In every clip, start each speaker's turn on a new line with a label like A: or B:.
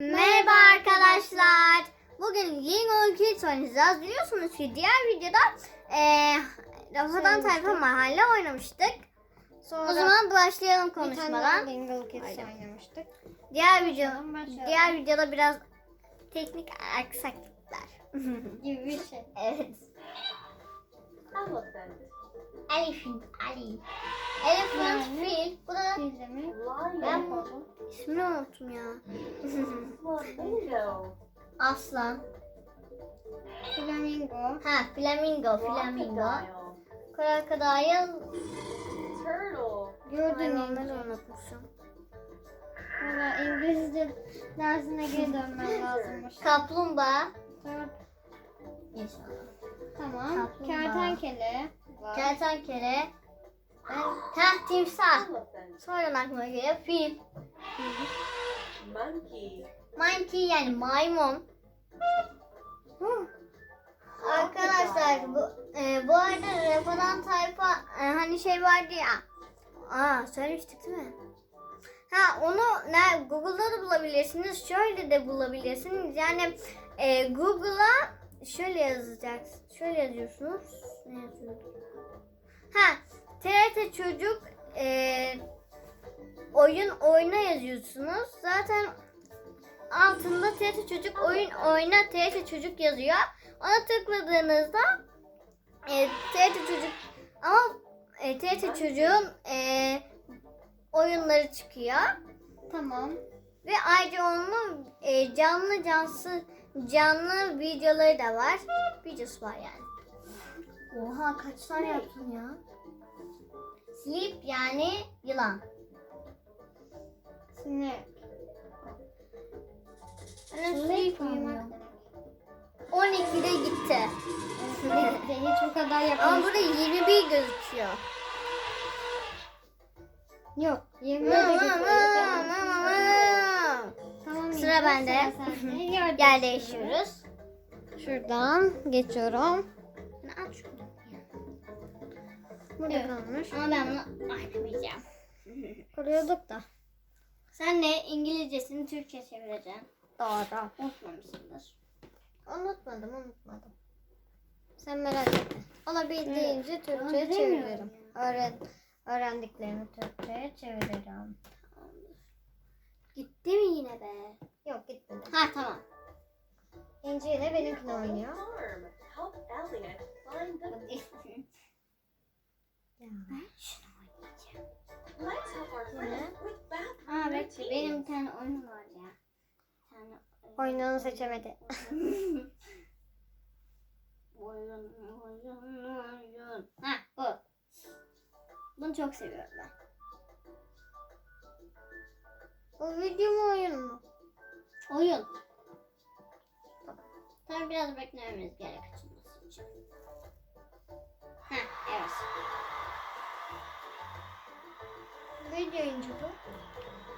A: Merhaba arkadaşlar. Bugün Lingo Kids oynayacağız. Biliyorsunuz ki diğer videoda eee Rafadan Tayfa Mahalle oynamıştık.
B: Sonra
A: O zaman başlayalım
B: bir tane
A: konuşmadan.
B: Kids
A: Haydi.
B: oynamıştık.
A: Diğer video diğer videoda biraz teknik aksaklıklar.
B: Gibi bir şey.
A: evet.
C: Elephant.
A: Ali. Elephant fil. Bu da ben ismini unuttum ya. Aslan.
B: Flamingo.
A: Ha flamingo flamingo.
C: Crocodile. Turtle.
B: Gördün mü?
A: onları unutmuşum.
B: Valla İngilizce dersine geri dönmem lazımmış.
A: Kaplumbağa.
B: Dört.
A: İnşallah.
B: Tamam.
A: Kaplumbağa.
B: Kertenkele. Var.
A: Kertenkele. Ben, ha timsah. Sonradan aklıma geliyor. Fil.
C: Monkey.
A: Monkey yani maymun. Arkadaşlar bu e, bu arada Refadan tayfa e, hani şey vardı ya. Aa söylemiştik değil mi? Ha onu ne Google'da da bulabilirsiniz. Şöyle de bulabilirsiniz. Yani e, Google'a şöyle yazacaksınız. Şöyle yazıyorsunuz. Ne yazıyorduk? Ha TRT çocuk e, oyun oyna yazıyorsunuz. Zaten altında TRT çocuk oyun oyna TRT çocuk yazıyor. Ona tıkladığınızda e, TRT çocuk ama e, TRT çocuğun e, oyunları çıkıyor.
B: Tamam.
A: Ve ayrıca onun e, canlı cansı canlı videoları da var. Videosu var yani. Oha kaç tane yaptın ya? Sleep yani yılan. Ben de
B: Sleep uyumak
A: uyuyorum.
B: demek.
A: 12'de gitti.
B: Evet. Hiç bu kadar
A: Ama
B: yapamadım.
A: burada 21 gözüküyor.
B: Yok. 20 Tamam.
A: Sıra bende. Gel değişiyoruz.
B: Şuradan geçiyorum.
A: Ne aç şunu.
B: Burada
A: Evet.
B: kalmış.
A: Ama ben bunu oynamayacağım.
B: Kuruyorduk da.
A: Sen de İngilizcesini Türkçe çevireceksin.
B: Doğru.
A: Unutmamışsındır.
B: Unutmadım unutmadım. Sen merak etme. Olabildiğince Türkçe'ye
A: Öğrenemiyorum
B: çeviririm. Öğren, öğrendiklerimi Türkçe'ye çeviririm.
A: Gitti mi yine be?
B: Yok gitmedi.
A: Ha tamam.
B: İnci ile benimkini oynuyor.
A: Ben şunu oynayacağım. Aa bekle benim bir tane oyun var ya. Tane
B: Oyununu seçemedi.
A: oyun, oyun, oyun. Ha bu. Bunu çok seviyorum ben.
B: O video mu oyun mu?
A: Oyun. Tabii biraz beklememiz gerek açılması için. Ha evet.
B: Video inci bu.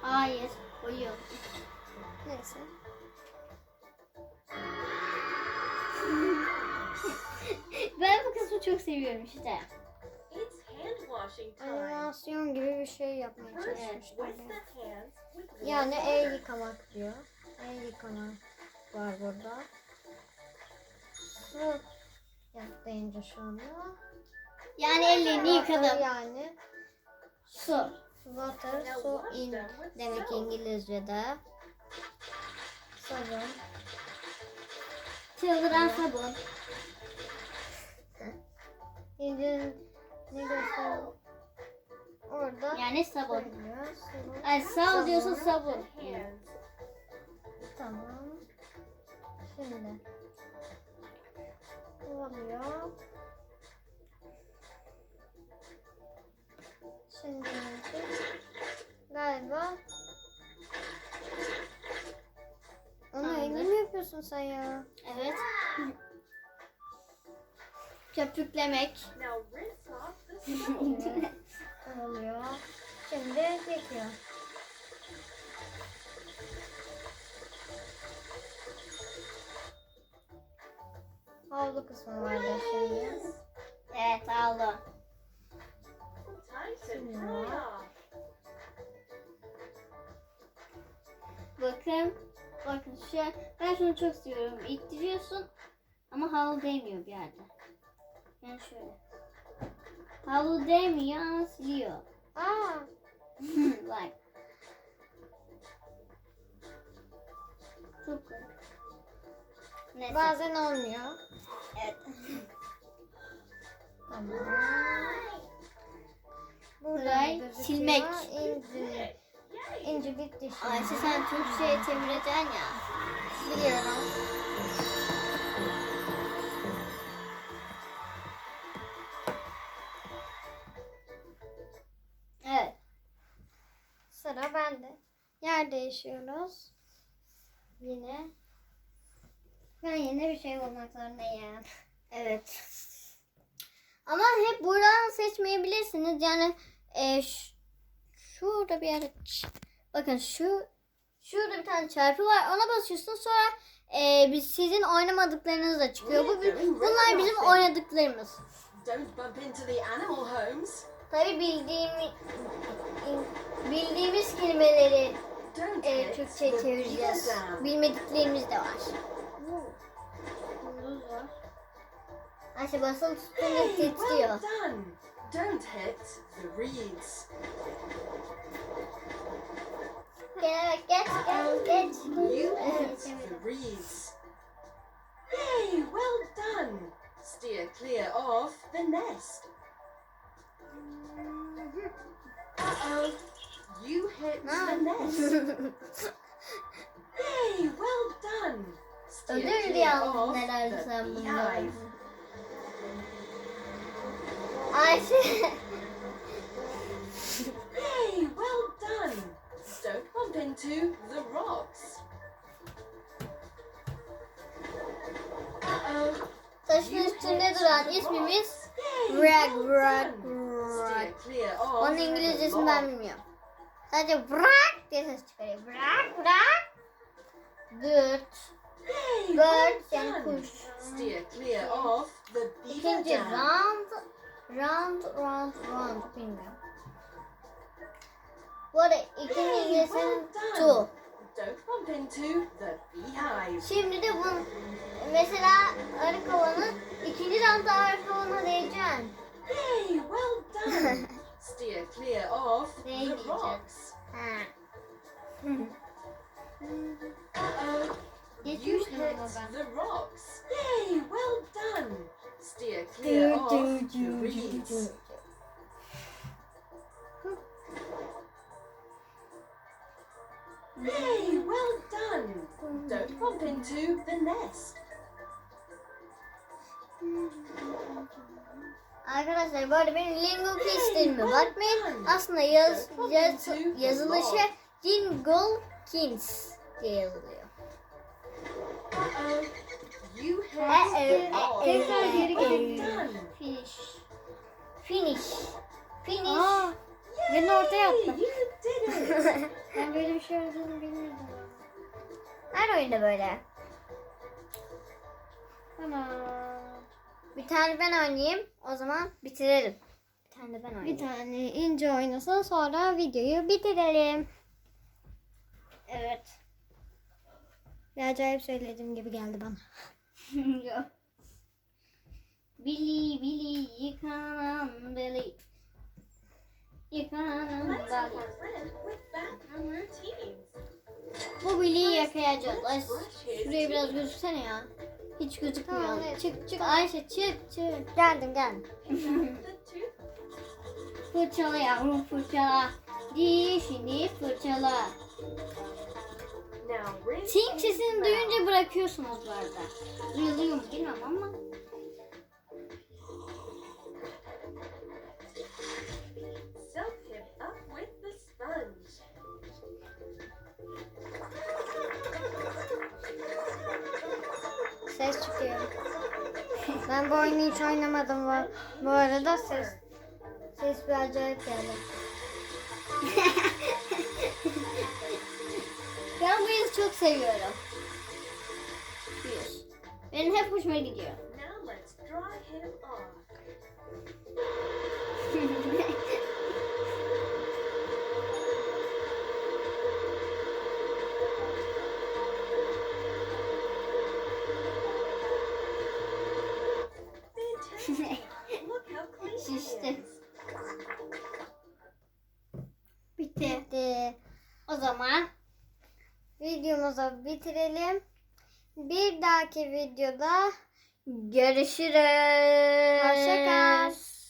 A: Hayır. Oyun.
B: Neyse.
A: ben bu kısmı çok seviyorum işte.
C: It's hand washing time.
B: Animasyon gibi bir şey yapmaya çalışmışlar.
C: with
B: Yani el yıkamak diyor. El yıkamak var burada. Su yap deyince şu anda.
A: Yani ellerini yıkadım.
B: Yani
A: Su.
B: water, su in demek İngilizce'de. Sabun.
A: Çıldıran sabun.
B: İngiliz ne göster? Orada
A: Yani sabun. Ay sağ ol diyorsun sabun.
B: Tamam. Şimdi. Oluyor? Şimdi galiba
A: Tamamdır.
B: elini mi yapıyorsun sen ya?
A: Evet. Köpüklemek.
B: Oluyor? Şimdi yıkıyor. Havlu kısmı şimdi.
A: Evet.
C: Time to
B: Şimdi var.
C: off.
A: Bakın. bakın şu ben şunu çok seviyorum. İttiriyorsun ama havlu değmiyor bir yerde. Yani şöyle. Havlu değmiyor ama siliyor.
B: Aa,
A: Bak. Çok. Neyse.
B: bazen olmuyor.
A: Evet.
B: Tamam. Gözüküyor.
A: silmek.
B: İnci. İnci bitti şimdi.
A: Ayşe sen Türkçe'ye çevireceksin ya.
B: Biliyorum.
A: Evet.
B: Sıra bende. Yer değişiyoruz. Yine. Ben yine bir şey olmak zorundayım.
A: Evet. Ama hep buradan seçmeyebilirsiniz. Yani e, şurada bir yerde bakın şu şurada bir tane çarpı var. Ona basıyorsun sonra e, biz sizin oynamadıklarınız da çıkıyor. Bu bunlar bizim oynadıklarımız.
C: Don't bump into the animal homes.
A: Tabi bildiğimi bildiğimiz kelimeleri e, Türkçe'ye çevireceğiz. Bilmediklerimiz de var.
B: Buz var.
A: Ayşe basılı tutunca
C: Hey, well
A: titriyor.
C: done. Don't hit the reeds.
A: Gel geç gel geç.
C: You hit the reeds. Hey, well done. Steer clear of the nest. Uh-oh. You hit the nest. Hey, well done.
A: Ödül diye aldın herhalde sen bunları. Ayşe.
C: Hey, well done. Don't bump into the rocks.
A: Taşın üstünde duran ismimiz Rag Rag. Rag. Onun İngilizcesini ben bilmiyorum. Sadece bırak diye ses çıkarıyor. Bırak bırak. Dırt. Bird yani kuş.
C: Steer clear of the beaver
A: İkinci
C: dam.
A: round. Round round round bilmiyorum. Bu arada ikinci
C: Hey,
A: İngilizcenin
C: well
A: two.
C: done. Don't bump into the beehive.
A: Şimdi de bu mesela arı kovanı ikinci roundda arı kovanına değeceksin.
C: Hey, well done. Steer clear of the
A: Değmeyeceksin.
C: rocks.
A: Ha.
C: Uh-oh. You
B: Geçmiştim
C: hit the rocks. Yay, well done. Steer clear of the reeds. Yay, well done. Don't bump into the nest.
A: Arkadaşlar bu arada benim lingo kestirime bakmayın. Aslında yaz, yaz, yazılışı Jingle Kings diye yazılıyor.
C: You
A: Uh-oh,
C: the
A: uh-oh,
C: log.
B: Tekrar geri
C: done.
A: Finish. Finish. Finish.
B: Aa, ben ortaya
C: Yay,
B: attım.
C: You did it.
B: Ben böyle bir şey olduğunu bilmiyordum.
A: Her oyunda böyle.
B: Tamam.
A: Bir tane ben oynayayım. O zaman bitirelim. Bir tane de ben
B: Bir
A: oynayayım.
B: tane ince oynasın sonra videoyu bitirelim.
A: Evet.
B: Bir acayip söylediğim gibi geldi bana.
A: Billy Billy yıkanan Billy. Yıkanan
C: routines.
A: Bu Billy'yi yakayacağız. Ay, şuraya biraz gözüksene ya. Hiç gözükmüyor.
B: Tamam, evet.
A: Çık çık Ayşe çık çık.
B: Geldim geldim.
A: Fırçala yavrum fırçala. Dişini fırçala.
C: His
A: sesini duyunca bırakıyorsunuz bu arada. Duyuluyor mu bilmem ama.
B: Ses çıkıyor. Ben bu oyunu hiç oynamadım bu, bu arada ses ses bir acayip geldi.
A: ben bu yazı çok seviyorum. Benim hep hoşuma gidiyor.
C: Şişti. Bitti. Bitti.
A: O zaman videomuzu bitirelim. Bir dahaki videoda görüşürüz. Hoşçakal.